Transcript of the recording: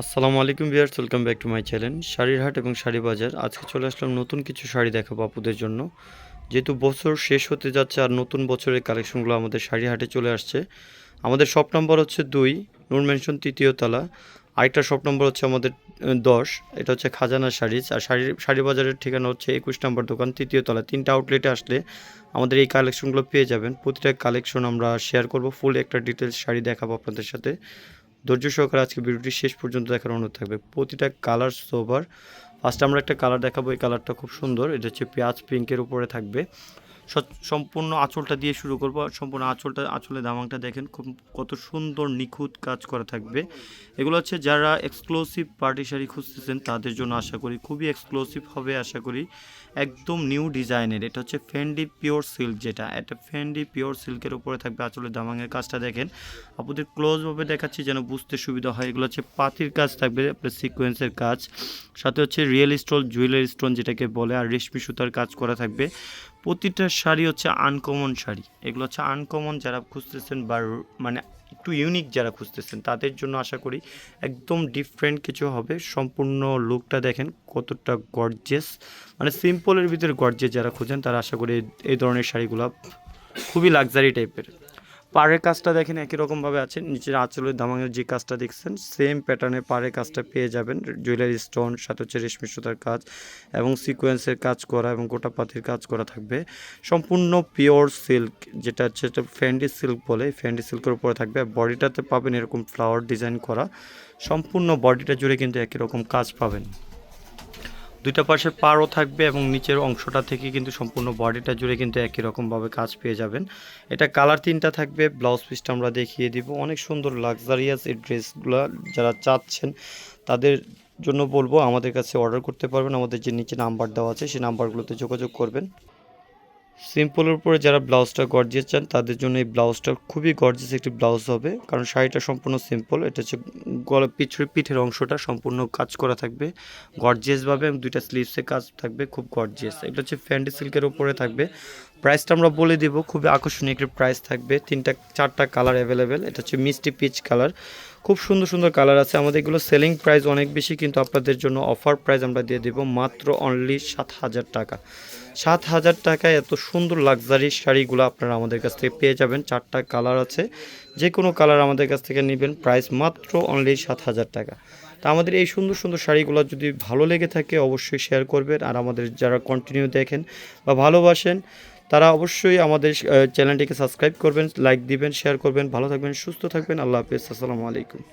আসসালামু আলাইকুম viewers welcome back to my channel শাড়ির হাট এবং শাড়ি বাজার আজকে চলে আসলাম নতুন কিছু শাড়ি দেখাবো আপুদের জন্য। যেহেতু বছর শেষ হতে যাচ্ছে আর নতুন বছরের কালেকশনগুলো আমাদের শাড়ি হাটে চলে আসছে, আমাদের শপ নম্বর হচ্ছে দুই, নূর মেনশন তৃতীয় তলা। আরেকটা শপ নম্বর হচ্ছে আমাদের দশ, এটা হচ্ছে খাজানা শাড়িজ আর শাড়ি শাড়ি বাজারের ঠিকানা হচ্ছে একুশ নম্বর দোকান তৃতীয় তলা। তিনটা আউটলেটে আসলে আমাদের এই কালেকশনগুলো পেয়ে যাবেন। প্রতিটা কালেকশন আমরা শেয়ার করব ফুল একটা ডিটেলস শাড়ি দেখাবো আপনাদের সাথে। ধৈর্য সহকারে আজকে ভিডিওটি শেষ পর্যন্ত দেখার অনুরোধ থাকবে। প্রতিটা কালার সোভার ফার্স্ট আমরা একটা কালার দেখাবো, এই কালারটা খুব সুন্দর। এটা হচ্ছে পেঁয়াজ পিঙ্কের উপরে থাকবে। সম্পূর্ণ আঁচলটা দিয়ে শুরু করব। সম্পূর্ণ আঁচলটা আঁচলে দামাংটা দেখেন খুব কত সুন্দর নিখুঁত কাজ করা থাকবে। এগুলো হচ্ছে যারা এক্সক্লুসিভ পার্টি শাড়ি খুঁজতেছেন, তাদের জন্য আশা করি খুবই এক্সক্লুসিভ হবে, আশা করি। একদম নিউ ডিজাইনের এটা হচ্ছে ফেন্ডি পিওর সিল্ক যেটা। এটা ফেন্ডি পিওর সিল্কের উপরে থাকবে আঁচলের দামাঙের কাজটা দেখেন। আপনাদের ক্লোজভাবে দেখাচ্ছি যেন বুঝতে সুবিধা হয়। এগুলো হচ্ছে পাতির কাজ থাকবে সিকোয়েন্সের কাজ। সাথে হচ্ছে রিয়েল স্টোন জুয়েলারি স্টোন যেটাকে বলে, আর রেশমি সুতার কাজ করা থাকবে। প্রতিটা শাড়ি হচ্ছে আনকমন শাড়ি। এগুলো হচ্ছে আনকমন যারা খুঁজতেছেন বা মানে একটু ইউনিক যারা খুঁজতেছেন, তাদের জন্য আশা করি একদম ডিফারেন্ট কিছু হবে। সম্পূর্ণ লুকটা দেখেন কতটা গর্জেস মানে সিম্পলের ভিতরে গর্জেস যারা খুঁজেন, তারা আশা করি এই- ধরনের শাড়িগুলো খুবই লাক্সারি টাইপের পাড়ের কাজটা দেখেন একই রকমভাবে আছে। নিচের আঁচলের দামাঙের যে কাজটা দেখছেন সেম প্যাটার্নে পাড়ের কাজটা পেয়ে যাবেন। জুয়েলারি স্টোন সাথে হচ্ছে রেশমি সুতার কাজ এবং সিকোয়েন্সের কাজ করা এবং গোটা পাতির কাজ করা থাকবে। সম্পূর্ণ পিওর সিল্ক যেটা হচ্ছে ফ্যান্ডি সিল্ক বলে। ফ্যান্ডি সিল্কের উপরে থাকবে। বডিটাতে পাবেন এরকম ফ্লাওয়ার ডিজাইন করা। সম্পূর্ণ বডিটা জুড়ে কিন্তু একই রকম কাজ পাবেন। দুইটা পাশে পারও থাকবে এবং নিচের অংশটা থেকে কিন্তু সম্পূর্ণ বডিটা জুড়ে কিন্তু একই রকমভাবে কাজ পেয়ে যাবেন। এটা কালার তিনটা থাকবে ব্লাউজ পিসটা আমরা দেখিয়ে দিব। অনেক সুন্দর লাক্সারিয়াস এই ড্রেসগুলো যারা চাচ্ছেন, তাদের জন্য বলব আমাদের কাছে অর্ডার করতে পারবেন। আমাদের যে নিচে নাম্বার দেওয়া আছে, সেই নাম্বারগুলোতে যোগাযোগ করবেন। সিম্পলের উপরে যারা ব্লাউজটা গর্জিয়ে চান, তাদের জন্য এই ব্লাউজটা খুবই গর্জিয়াস একটি ব্লাউজ হবে। কারণ শাড়িটা সম্পূর্ণ সিম্পল এটা হচ্ছে গলা পিঠের পিঠের অংশটা সম্পূর্ণ কাজ করা থাকবে। গর্জিয়াসভাবে এবং দুইটা স্লিভসে কাজ থাকবে, খুব গর্জিয়াস এটা হচ্ছে ফ্যান্ডি সিল্কের উপরে থাকবে। প্রাইসটা আমরা বলে দিব খুবই আকর্ষণীয় একটি প্রাইস থাকবে। তিনটা, চারটা কালার অ্যাভেলেবেল এটা হচ্ছে মিষ্টি পিচ কালার খুব সুন্দর সুন্দর কালার আছে। আমাদের এগুলো সেলিং প্রাইস অনেক বেশি, কিন্তু আপনাদের জন্য অফার প্রাইস আমরা দিয়ে দিব মাত্র অনলি সাত হাজার টাকা। সাত হাজার টাকায় এত সুন্দর লাক্সারি শাড়িগুলো আপনারা আমাদের কাছ থেকে পেয়ে যাবেন। চারটা কালার আছে। যে কোনো কালার আমাদের কাছ থেকে নেবেন। প্রাইস মাত্র অনলি সাত হাজার টাকা। তা আমাদের এই সুন্দর সুন্দর শাড়িগুলো যদি ভালো লেগে থাকে অবশ্যই শেয়ার করবেন। আর আমাদের যারা কন্টিনিউ দেখেন বা ভালোবাসেন, তারা অবশ্যই আমাদের চ্যানেলটিকে সাবস্ক্রাইব করবেন লাইক দিবেন শেয়ার করবেন। ভালো থাকবেন, সুস্থ থাকবেন। আল্লাহ হাফেজ। আসসালামু আলাইকুম।